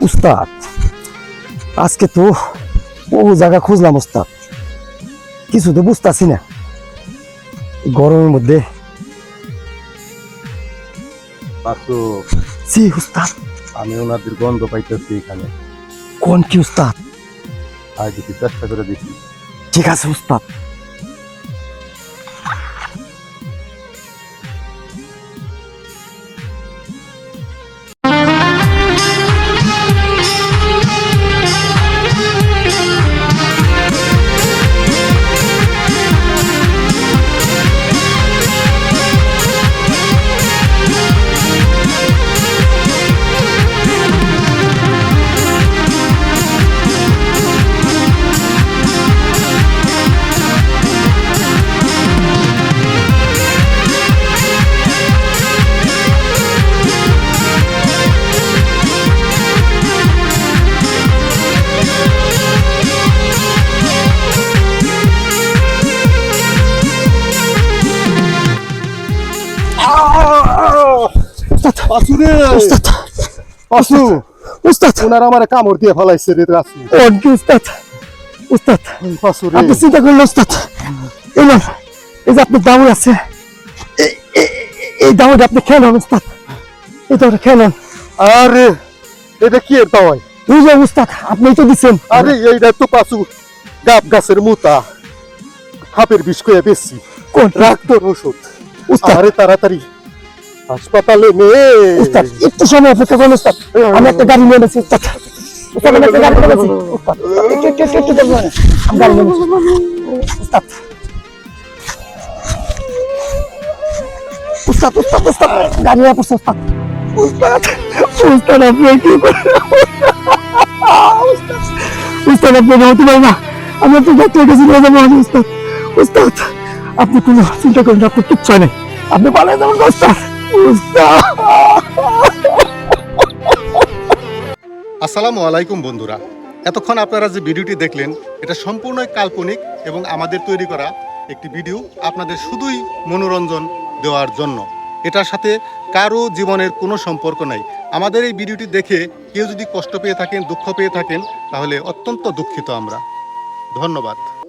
উস্তাদ আজকে তো বহু জায়গা খুঁজলাম উস্তাদ। কিছু তো বুঝতেছি না। গরমের মধ্যে। জি উস্তাদ। আমি ওনাদের গন্ধ পাইতেছি এখানে। কোন কি উস্তাদ? আজ দেখি চেষ্টা করে দেখি। ঠিক আছে উস্তাদ। উস্তাদ পাশু রে। উস্তাদ পাশু উস্তাদ ওনার আমার কামড় দিয়ে ফলাইছে রে পাশু কোন কি উস্তাদ উস্তাদ পাশু রে। আপনি চিন্তা করলেন উস্তাদ এই নেন, এই যে আপনার দামুর আছে এই- এই- এই- এই দামুর আপনি খেয়ে নেন উস্তাদ এই দামটা খেয়ে নেন। আরে এটা কি এর দাওয়াই? এই যে উস্তাদ আপনি তো দিচ্ছেন আরে এইটা তো পাশু গাব গাছের মুতা। হাপের বিষ কয়ে বেশি কোন? রাখ তোর ওষুধ। আরে তাড়াতাড়ি। হাসপাতালে নে উস্তাদ একটু সময় অপেক্ষা করুন উস্তাদ। আমি একটা গাড়ি নিয়ে এনেছি উস্তাদ। উস্তাদ আমি একটা গাড়ি নিয়ে এনেছি উস্তাদ। একটু একটু একটু একটু দেখবেন আমি গাড়ি নিয়ে এনেছি উস্তাদ। উস্তাদ উস্তাদ উস্তাদ গাড়ি নিয়ে পড়ছে উস্তাদ। উস্তাদ। উস্তাদ আপনি কি করেন উস্তাদ আপনি হতে পারেন না। আমি ডাক্তার কাছে নিয়ে যাব আমি উস্তাদ। উস্তাদ আপনি কোনো চিন্তা করেন আপনার কিচ্ছু নাই। আপনি পালাই যাবেন উস্তাদ। আসসালামু আলাইকুম বন্ধুরা। এতক্ষণ আপনারা যে ভিডিওটি দেখলেন, এটা সম্পূর্ণই কাল্পনিক এবং আমাদের তৈরি করা একটি ভিডিও আপনাদের শুধুই মনোরঞ্জন দেওয়ার জন্য। এটার সাথে কারও জীবনের কোনো সম্পর্ক নাই। আমাদের এই ভিডিওটি দেখে কেউ যদি কষ্ট পেয়ে থাকেন, দুঃখ পেয়ে থাকেন, তাহলে অত্যন্ত দুঃখিত আমরা। ধন্যবাদ।